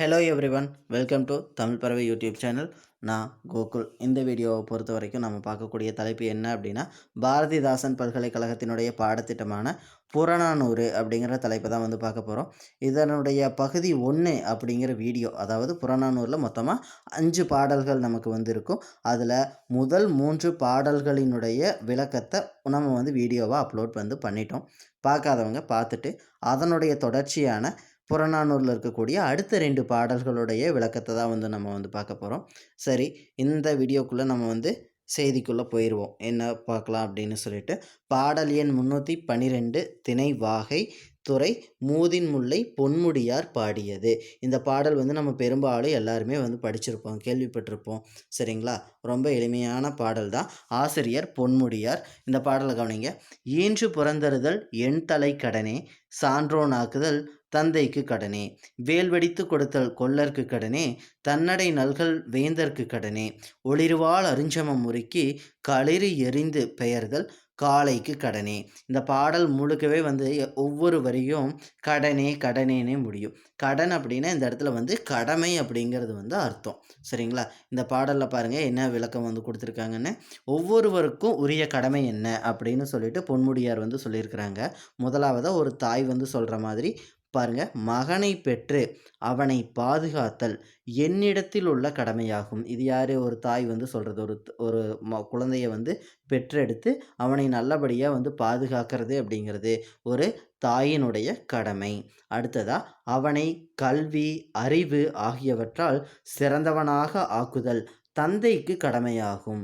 Hello everyone welcome to Tamil Paravai YouTube channel நான் கோகுல். இந்த வீடியோவை பொறுத்த வரைக்கும் நம்ம பார்க்கக்கூடிய தலைப்பு என்ன அப்படின்னா பாரதிதாசன் பல்கலைக்கழகத்தினுடைய பாடத்திட்டமான புறநானூறு அப்படிங்கிற தலைப்பை தான் வந்து பார்க்க போகிறோம் இதனுடைய பகுதி ஒன்று அப்படிங்கிற வீடியோ அதாவது புறநானூரில் மொத்தமாக அஞ்சு பாடல்கள் நமக்கு வந்து இருக்கும் அதில் முதல் மூன்று பாடல்களினுடைய விளக்கத்தை நம்ம வந்து வீடியோவாக அப்லோட் வந்து பண்ணிட்டோம். பார்க்காதவங்க பார்த்துட்டு அதனுடைய தொடர்ச்சியான புறநானூரில் இருக்கக்கூடிய அடுத்த ரெண்டு பாடல்களுடைய விளக்கத்தை தான் வந்து நம்ம வந்து பார்க்க போகிறோம் சரி இந்த வீடியோக்குள்ளே நம்ம வந்து செய்திக்குள்ளே போயிடுவோம் என்ன பார்க்கலாம் அப்படின்னு சொல்லிட்டு பாடல் எண் முந்நூற்றி பன்னிரெண்டு திணை வாகை துறை மூதின் முல்லை பொன்முடியார் பாடியது. இந்த பாடல் வந்து நம்ம பெரும்பாலும் எல்லாருமே வந்து படிச்சிருப்போம் கேள்விப்பட்டிருப்போம். சரிங்களா? ரொம்ப எளிமையான பாடல் தான் ஆசிரியர் பொன்முடியார் இந்த பாடலை கவனிங்க. ஈன்று புறந்தறுதல் என் தலை கடனே சான்றோனாக்குதல் தந்தைக்கு கடனே வேல்வடித்து கொடுத்தல் கொல்லர்க்கு கடனே தன்னடை நல்கள் வேந்தர்க்கு கடனே ஒளிர்வாள் அருஞ்சமம் முறுக்கி களிறு எரிந்து பெயர்தல் காலைக்கு கடனே. இந்த பாடல் முழுக்கவே வந்து ஒவ்வொரு வரியும் கடனே கடனேனே முடியும். கடன் அப்படின்னா இந்த இடத்துல வந்து கடமை அப்படிங்கிறது வந்து அர்த்தம். சரிங்களா? இந்த பாடலில் பாருங்கள் என்ன விளக்கம் வந்து கொடுத்துருக்காங்கன்னு? ஒவ்வொருவருக்கும் உரிய கடமை என்ன அப்படின்னு சொல்லிட்டு பொன்முடியார் வந்து சொல்லியிருக்கிறாங்க. முதலாவதாக ஒரு தாய் வந்து சொல்கிற மாதிரி பாருங்க மகனை பெற்று அவனை பாதுகாத்தல் என்னிடத்தில் உள்ள கடமையாகும். இது யார்? ஒரு தாய் வந்து சொல்கிறது ஒரு ஒரு ம குழந்தைய வந்து பெற்றெடுத்து அவனை நல்லபடியாக வந்து பாதுகாக்கிறது அப்படிங்கிறது ஒரு தாயினுடைய கடமை. அடுத்ததாக அவனை கல்வி அறிவு ஆகியவற்றால் சிறந்தவனாக ஆக்குதல். தந்தைக்கு கடமையாகும்.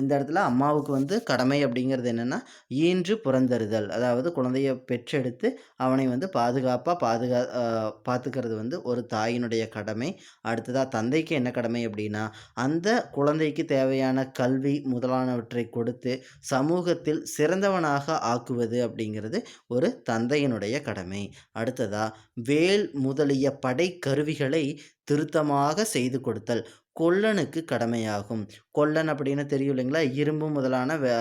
இந்த இடத்துல அம்மாவுக்கு வந்து கடமை அப்படிங்கிறது என்னென்னா ஈன்று புறந்தறுதல். அதாவது குழந்தைய பெற்றெடுத்து அவனை வந்து பாதுகாப்பாக பாதுகா பார்த்துக்கிறது வந்து ஒரு தாயினுடைய கடமை. அடுத்ததாக தந்தைக்கு என்ன கடமை அப்படின்னா அந்த குழந்தைக்கு தேவையான கல்வி முதலானவற்றை கொடுத்து சமூகத்தில் சிறந்தவனாக ஆக்குவது அப்படிங்கிறது ஒரு தந்தையினுடைய கடமை. அடுத்ததாக வேல் முதலிய படை கருவிகளை திருத்தமாக செய்து கொடுத்தல். கொல்லனுக்கு கடமையாகும். கொல்லன் அப்படின்னு தெரியும் இல்லைங்களா? இரும்பு முதலான வே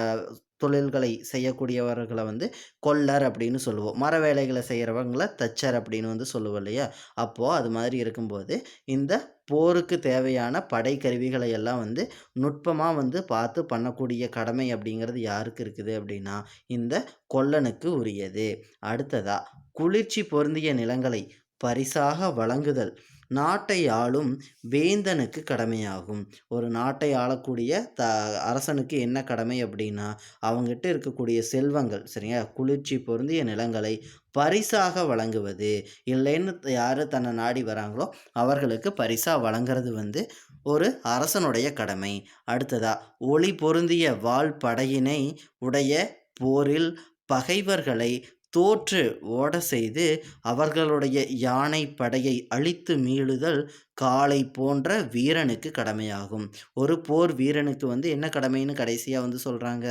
தொழில்களை செய்யக்கூடியவர்களை வந்து கொல்லர் அப்படின்னு சொல்லுவோம். மர வேலைகளை செய்கிறவங்கள தச்சர் அப்படின்னு வந்து சொல்லுவோம் இல்லையா? அப்போது அது மாதிரி இருக்கும்போது இந்த போருக்கு தேவையான படை கருவிகளை எல்லாம் வந்து நுட்பமாக வந்து பார்த்து பண்ணக்கூடிய கடமை அப்படிங்கிறது யாருக்கு இருக்குது அப்படின்னா இந்த கொல்லனுக்கு உரியது. அடுத்ததாக குளிர்ச்சி பொருந்திய நிலங்களை பரிசாக வழங்குதல். நாட்டை ஆளும் வேந்தனுக்கு கடமையாகும். ஒரு நாட்டை ஆளக்கூடிய த அரசனுக்கு என்ன கடமை அப்படின்னா அவங்ககிட்ட இருக்கக்கூடிய செல்வங்கள் சரிங்களா? குளிர்ச்சி பொருந்திய நிலங்களை பரிசாக வழங்குவது. இல்லைன்னு யார் தன்னை நாடி வராங்களோ அவர்களுக்கு பரிசாக வழங்குறது வந்து ஒரு அரசனுடைய கடமை. அடுத்ததா ஒளி பொருந்திய வாழ் படையினை உடைய போரில் பகைவர்களை தோற்று ஓட செய்து அவர்களுடைய யானை படையை அழித்து மீளுதல் காளை போன்ற வீரனுக்கு கடமையாகும். ஒரு போர் வீரனுக்கு வந்து என்ன கடமைன்னு கடைசியாக வந்து சொல்கிறாங்க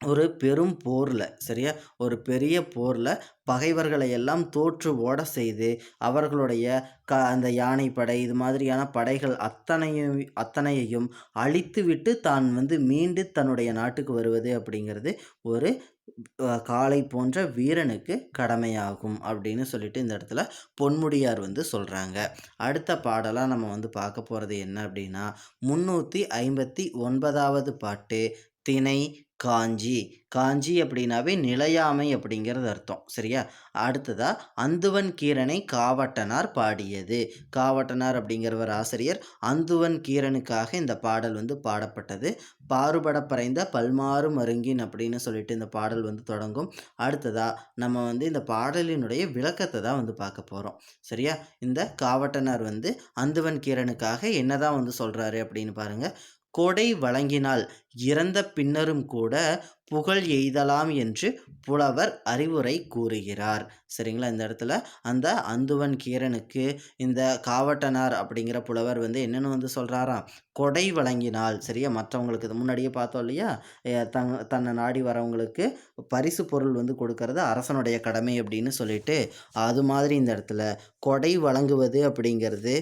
ஒரு பெரும் போரில் சரியா? ஒரு பெரிய போரில் பகைவர்களை எல்லாம் தோற்று ஓட செய்து அவர்களுடைய க அந்த யானைப்படை இது மாதிரியான படைகள் அத்தனையும் அத்தனையையும் அழித்துவிட்டு தான் வந்து மீண்டு தன்னுடைய நாட்டுக்கு வருவது அப்படிங்கிறது ஒரு காளை போன்ற வீரனுக்கு கடமையாகும் அப்படின்னு சொல்லிட்டு இந்த இடத்துல பொன்முடியார் வந்து சொல்கிறாங்க அடுத்த பாடலாக நம்ம வந்து பார்க்க போகிறது என்ன அப்படின்னா முந்நூற்றி ஐம்பத்தி ஒன்பதாவது பாட்டு திணை காஞ்சி. காஞ்சி அப்படின்னாவே நிலையாமை அப்படிங்கிறது அர்த்தம். சரியா? அடுத்ததாக அந்துவன் கீரனை காவட்டனார் பாடியது. காவட்டனார் அப்படிங்கிறவர் ஆசிரியர் அந்துவன் கீரனுக்காக இந்த பாடல் வந்து பாடப்பட்டது. பாறுபட பறைந்த பல்மாறு மருங்கின் அப்படின்னு சொல்லிட்டு இந்த பாடல் வந்து தொடங்கும். அடுத்ததாக நம்ம வந்து இந்த பாடலினுடைய விளக்கத்தை தான் வந்து பார்க்க போகிறோம் சரியா? இந்த காவட்டனார் வந்து அந்துவன் கீரனுக்காக என்னதான் வந்து சொல்கிறாரு அப்படின்னு பாருங்கள் கொடை வழங்கினால் இறந்த பின்னரும் கூட புகழ் எய்தலாம் என்று புலவர் அறிவுரை கூறுகிறார். சரிங்களா? இந்த இடத்துல அந்த அந்துவன் கீரனுக்கு இந்த காவட்டனார் அப்படிங்கிற புலவர் வந்து என்னென்னு வந்து சொல்கிறாராம் கொடை வழங்கினால். சரியா? மற்றவங்களுக்கு இது முன்னாடியே பார்த்தோம் இல்லையா? தங் தன்னை நாடி வரவங்களுக்கு பரிசு பொருள் வந்து கொடுக்கறது அரசனுடைய கடமை அப்படின்னு சொல்லிட்டு அது மாதிரி இந்த இடத்துல கொடை வழங்குவது அப்படிங்கிறது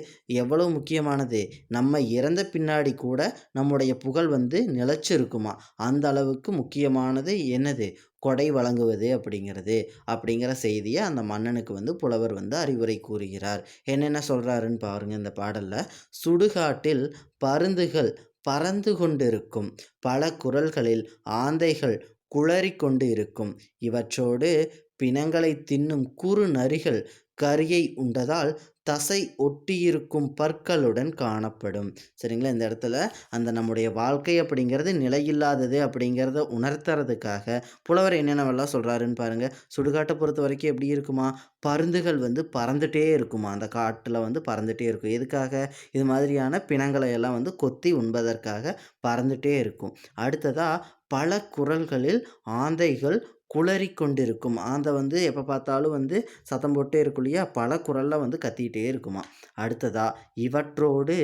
எவ்வளோ முக்கியமானது? நம்ம இறந்த பின்னாடி கூட நம்முடைய புகழ் வந்து நிலச்சிருக்குமா? அந்த அளவுக்கு முக்கியமானது என்னது? கொடை வழங்குவது அப்படிங்கிறது. அப்படிங்கிற செய்தியை அந்த மன்னனுக்கு வந்து புலவர் வந்து அறிவுரை கூறுகிறார். என்னென்ன சொல்கிறாருன்னு பாருங்கள் இந்த பாடலில். சுடுகாட்டில் பருந்துகள் பறந்து கொண்டிருக்கும். பல குரல்களில் ஆந்தைகள் குளறி கொண்டு இருக்கும். இவற்றோடு பிணங்களை தின்னும் குறு நரிகள் கரியை உண்டதால் தசை ஒட்டியிருக்கும் பற்களுடன் காணப்படும். சரிங்களா? இந்த இடத்துல அந்த நம்முடைய வாழ்க்கை அப்படிங்கிறது நிலையில்லாதது அப்படிங்கிறத உணர்த்துறதுக்காக புலவர் என்னென்னவெல்லாம் சொல்கிறாருன்னு பாருங்கள் சுடுகாட்டை பொறுத்த வரைக்கும் எப்படி இருக்குமா? பருந்துகள் வந்து பறந்துகிட்டே இருக்குமா? அந்த காட்டில் வந்து பறந்துகிட்டே இருக்கும். எதுக்காக? இது மாதிரியான பிணங்களை எல்லாம் வந்து கொத்தி உண்பதற்காக பறந்துகிட்டே இருக்கும். அடுத்ததாக பல குரல்களில் ஆந்தைகள் குளறி கொண்டிருக்கும். ஆந்தை வந்து எப்போ பார்த்தாலும் வந்து சத்தம் போட்டே இருக்கும் இல்லையா? பல குரலில் வந்து கத்திக்கிட்டே இருக்குமா அடுத்ததாக இவற்றோடு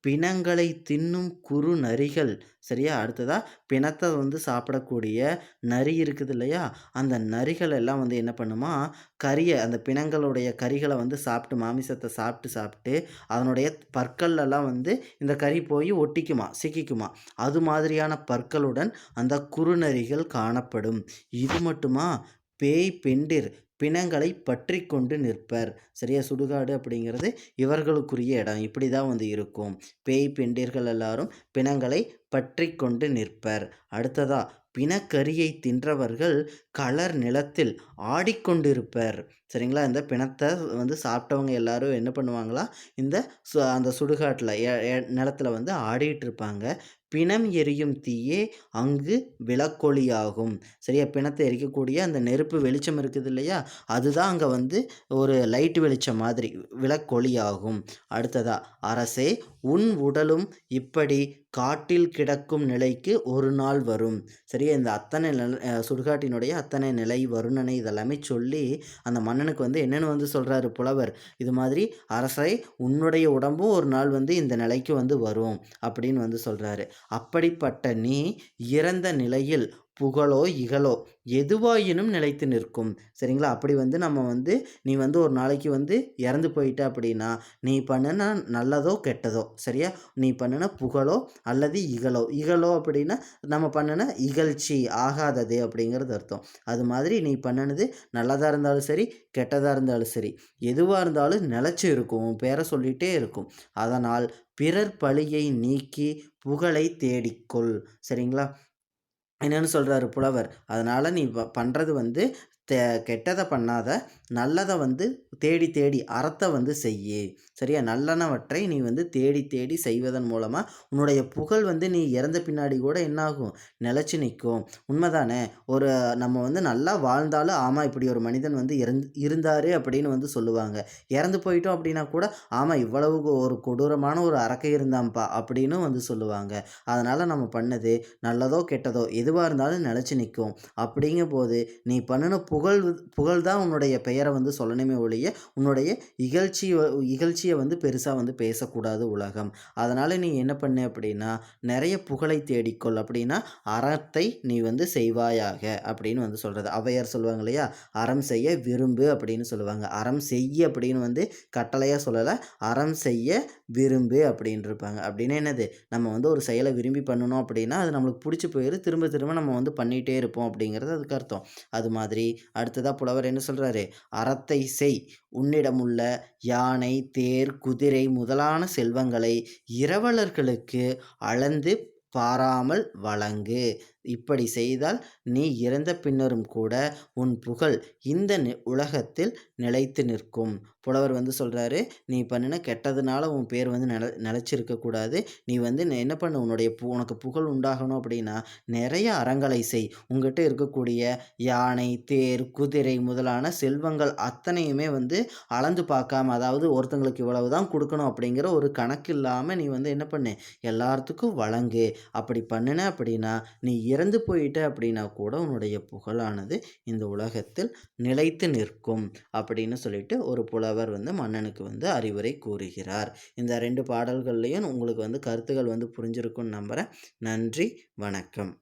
பிணங்களை தின்னும் குறு நரிகள் சரியா? அடுத்ததாக பிணத்தை வந்து சாப்பிடக்கூடிய நரி இருக்குது இல்லையா? அந்த நரிகள் எல்லாம் வந்து என்ன பண்ணுமா? கறியை அந்த பிணங்களுடைய கறிகளை வந்து சாப்பிட்டு மாமிசத்தை சாப்பிட்டு சாப்பிட்டு அதனுடைய பற்கள்லாம் வந்து இந்த கறி போய் ஒட்டிக்குமா சிக்கிக்குமா? அது மாதிரியான பற்களுடன் அந்த குறுநரிகள் காணப்படும். இது மட்டுமா? பேய் பெண்டிர் பிணங்களை பற்றி கொண்டு நிற்பர். சரியா? சுடுகாடு அப்படிங்கிறது இவர்களுக்குரிய இடம். இப்படி தான் வந்து இருக்கும். பேய் பெண்டிர்கள் எல்லாரும் பிணங்களை பற்றி கொண்டு நிற்பர். அடுத்ததா பிணக்கரியை தின்றவர்கள் கலர் நிலத்தில் ஆடிக்கொண்டிருப்பர் சரிங்களா? இந்த பிணத்தை வந்து சாப்பிட்டவங்க எல்லாரும் என்ன பண்ணுவாங்களா? இந்த சு அந்த சுடுகாட்டில் நிலத்தில் வந்து ஆடிட்டு இருப்பாங்க. பிணம் எரியும் தீயே அங்கு விளக்கொளியாகும். சரியா? பிணத்தை எரிக்கக்கூடிய அந்த நெருப்பு வெளிச்சம் இருக்குது இல்லையா? அதுதான் அங்கே வந்து ஒரு லைட் வெளிச்சம் மாதிரி விளக்கொளியாகும். அடுத்ததா அரசே உன் உடலும் இப்படி காட்டில் கிடக்கும் நிலைக்கு ஒரு நாள் வரும். சரியா? இந்த அத்தனை சுடுகாட்டினுடைய அத்தனை நிலை வருணனை இதெல்லாமே சொல்லி அந்த மன்னனுக்கு வந்து என்னென்னு வந்து சொல்கிறாரு புலவர். இது மாதிரி அரசை உன்னுடைய உடம்பும் ஒரு நாள் வந்து இந்த நிலைக்கு வந்து வரும் அப்படின்னு வந்து சொல்கிறாரு அப்படிப்பட்ட நீ இறந்த நிலையில் புகழோ இகழோ எதுவாயினும் நிலைத்து நிற்கும். சரிங்களா? அப்படி வந்து நம்ம வந்து நீ வந்து ஒரு நாளைக்கு வந்து இறந்து போயிட்ட அப்படின்னா நீ பண்ணின நல்லதோ கெட்டதோ சரியா? நீ பண்ணின புகழோ அல்லது இகழோ. இகழோ அப்படின்னா நம்ம பண்ணின இகழ்ச்சி ஆகாதது அப்படிங்கிறது அர்த்தம். அது மாதிரி நீ பண்ணினது நல்லதாக இருந்தாலும் சரி கெட்டதாக இருந்தாலும் சரி எதுவாக இருந்தாலும் நிலச்சி இருக்கும் உன் பேரை சொல்லிகிட்டே இருக்கும். அதனால் பிறர் பழியை நீக்கி புகழை தேடிக்கொள் சரிங்களா? என்னென்னு சொல்கிறாரு புலவர். அதனால் நீ பண்ணுறது வந்து தே கெட்டதை பண்ணாத. நல்லதை வந்து தேடி தேடி அறத்தை வந்து செய்ய. சரியா? நல்லனவற்றை நீ வந்து தேடி தேடி செய்வதன் மூலமாக உன்னுடைய புகழ் வந்து நீ இறந்த பின்னாடி கூட என்னாகும்? நிலச்சி நிற்கும். உண்மைதானே? ஒரு நம்ம வந்து நல்லா வாழ்ந்தாலும் ஆமாம் இப்படி ஒரு மனிதன் வந்து இருந் இருந்தார் அப்படின்னு வந்து சொல்லுவாங்க. இறந்து போயிட்டோம் அப்படின்னா கூட ஆமாம் இவ்வளவு ஒரு கொடூரமான ஒரு அரக்கை இருந்தாம்ப்பா அப்படின்னு வந்து சொல்லுவாங்க. அதனால் நம்ம பண்ணது நல்லதோ கெட்டதோ எதுவாக இருந்தாலும் நிலச்சி நிற்கும். அப்படிங்கும் போது நீ பண்ணின புகழ் புகழ் தான் உன்னுடைய பெயர். வந்து சொல்லணுமே ஒழிய உன்னுடைய இகழ்ச்சி இகழ்ச்சியை வந்து பெருசாக வந்து பேசக்கூடாது உலகம். அதனால் நீ என்ன பண்ணு அப்படின்னா நிறைய புகழை தேடிக்கொள். அப்படின்னா அறத்தை நீ வந்து செய்வாயாக அப்படின்னு வந்து சொல்கிறது அவையார் சொல்லுவாங்க இல்லையா? அறம் செய்ய விரும்பு அப்படின்னு சொல்லுவாங்க. அறம் செய்ய அப்படின்னு வந்து கட்டளையாக சொல்லலை. அறம் செய்ய விரும்பு அப்படின்னு இருப்பாங்க. அப்படின்னா என்னது? நம்ம வந்து ஒரு செயலை விரும்பி பண்ணணும் அப்படின்னா அது நம்மளுக்கு பிடிச்சி போயிடும் திரும்ப திரும்ப நம்ம வந்து பண்ணிகிட்டே இருப்போம் அப்படிங்கிறது அதுக்கு அர்த்தம். அது மாதிரி. அடுத்ததாக புலவர் என்ன சொல்கிறாரு அறத்தை செய். உன்னிடமுள்ள யானை தேர் குதிரை முதலான செல்வங்களை இரவலர்களுக்கு அளந்து பாராமல் வழங்கு. இப்படி செய்தால் நீ இறந்த பின்னரும் கூட உன் புகழ் இந்த உலகத்தில் நிலைத்து நிற்கும். புலவர் வந்து சொல்கிறாரு நீ பண்ணின கெட்டதுனால உன் பேர் வந்து நில நிலச்சிருக்கக்கூடாது நீ வந்து என்ன பண்ணு? உன்னுடைய பு உனக்கு புகழ் உண்டாகணும் அப்படின்னா நிறைய அறங்களை செய். உங்ககிட்ட இருக்கக்கூடிய யானை தேர் குதிரை முதலான செல்வங்கள் அத்தனையுமே வந்து அளந்து பார்க்காம அதாவது ஒருத்தங்களுக்கு இவ்வளவு தான் கொடுக்கணும் அப்படிங்கிற ஒரு கணக்கு இல்லாமல் நீ வந்து என்ன பண்ணு? எல்லாத்துக்கும் வழங்கு. அப்படி பண்ணின அப்படின்னா நீ இறந்து போயிட்ட அப்படின்னா கூட உன்னுடைய புகழானது இந்த உலகத்தில் நிலைத்து நிற்கும் அப்படின்னு சொல்லிட்டு ஒரு புலவர் வந்து மன்னனுக்கு வந்து அறிவுரை கூறுகிறார். இந்த ரெண்டு பாடல்கள்லையும் உங்களுக்கு வந்து கருத்துக்கள் வந்து புரிஞ்சிருக்கும்னு நம்புகிறேன் நன்றி வணக்கம்.